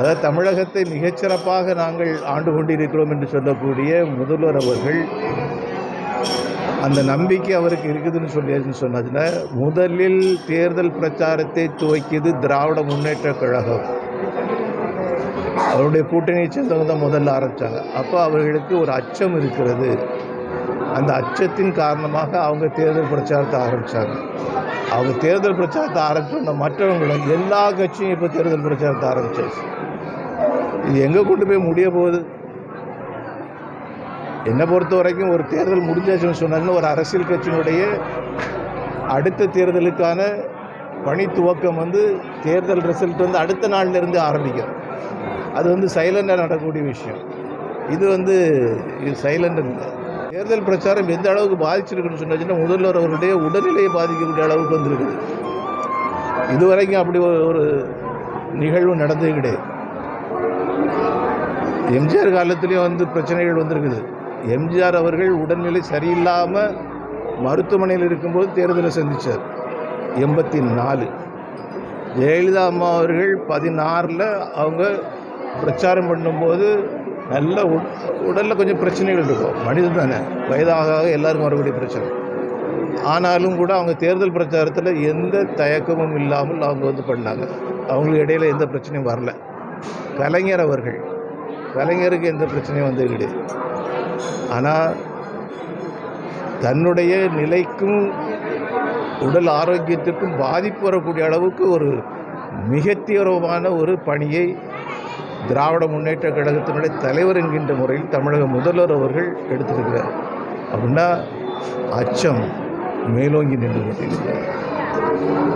அதாவது தமிழகத்தை மிகச்சிறப்பாக நாங்கள் ஆண்டு கொண்டிருக்கிறோம் என்று சொல்லக்கூடிய முதல்வர் அவர்கள் அந்த நம்பிக்கை அவருக்கு இருக்குதுன்னு சொல்லி சொன்னதுன்னா முதலில் தேர்தல் பிரச்சாரத்தை துவக்கியது திராவிட முன்னேற்ற கழகம். அவருடைய கூட்டணியை சேர்ந்தவங்க தான் முதல்ல ஆரம்பித்தாங்க அப்போ அவர்களுக்கு ஒரு அச்சம் இருக்கிறது. அந்த அச்சத்தின் காரணமாக அவங்க தேர்தல் பிரச்சாரத்தை ஆரம்பித்தாங்க அவங்க தேர்தல் பிரச்சாரத்தை ஆரம்பிச்சோன்னா மற்றவங்களும் எல்லா கட்சியும் இப்போ தேர்தல் பிரச்சாரத்தை ஆரம்பிச்சாச்சு. இது எங்கே கொண்டு போய் முடிய போகுது? என்னை பொறுத்த வரைக்கும் ஒரு தேர்தல் முடிஞ்சாச்சுன்னு சொன்னாங்கன்னா ஒரு அரசியல் கட்சியினுடைய அடுத்த தேர்தலுக்கான பணி துவக்கம் வந்து தேர்தல் ரிசல்ட் வந்து அடுத்த நாள்லேருந்து ஆரம்பிக்கும். அது வந்து சைலண்டாக நடக்கக்கூடிய விஷயம். இது வந்து இது சைலண்ட் இல்லை. தேர்தல் பிரச்சாரம் எந்த அளவுக்கு பாதிச்சிருக்குன்னு சொன்னாச்சுன்னா முதல்வர் அவருடைய உடல்நிலையை பாதிக்கக்கூடிய அளவுக்கு வந்திருக்குது. இதுவரைக்கும் அப்படி ஒரு ஒரு நிகழ்வு நடந்தது கிடையாது. எம்ஜிஆர் காலத்துலேயும் வந்து பிரச்சனைகள் வந்திருக்குது. எம்ஜிஆர் அவர்கள் உடல்நிலை சரியில்லாமல் மருத்துவமனையில் இருக்கும்போது தேர்தலை சந்தித்தார் எண்பத்தி நாலு ஜெயலலிதா அம்மா அவர்கள் பதினாறில் அவங்க பிரச்சாரம் பண்ணும்போது நல்ல உடலில் கொஞ்சம் பிரச்சனைகள் இருக்கும். மனிதன் தானே. வயதாக ஆக எல்லாருக்கும் வரக்கூடிய பிரச்சனை. ஆனாலும் கூட அவங்க தேர்தல் பிரச்சாரத்தில் எந்த தயக்கமும் இல்லாமல் அவங்க வந்து பண்ணாங்க. அவங்களுக்கு இடையில எந்த பிரச்சனையும் வரல. கலைஞர் அவர்கள் கலைஞருக்கு எந்த பிரச்சனையும் வந்தது கிடையாது ஆனால் தன்னுடைய நிலைக்கும் உடல் ஆரோக்கியத்திற்கும் பாதிப்பு வரக்கூடிய அளவுக்கு ஒரு மிக தீவிரமான ஒரு பணியை திராவிட முன்னேற்ற கழகத்தினுடைய தலைவர் என்கின்ற முறையில் தமிழக முதல்வர் அவர்கள் எடுத்திருக்கிறார். அப்படின்னா அச்சம் மேலோங்கி நின்று கொண்டிருக்கிறார்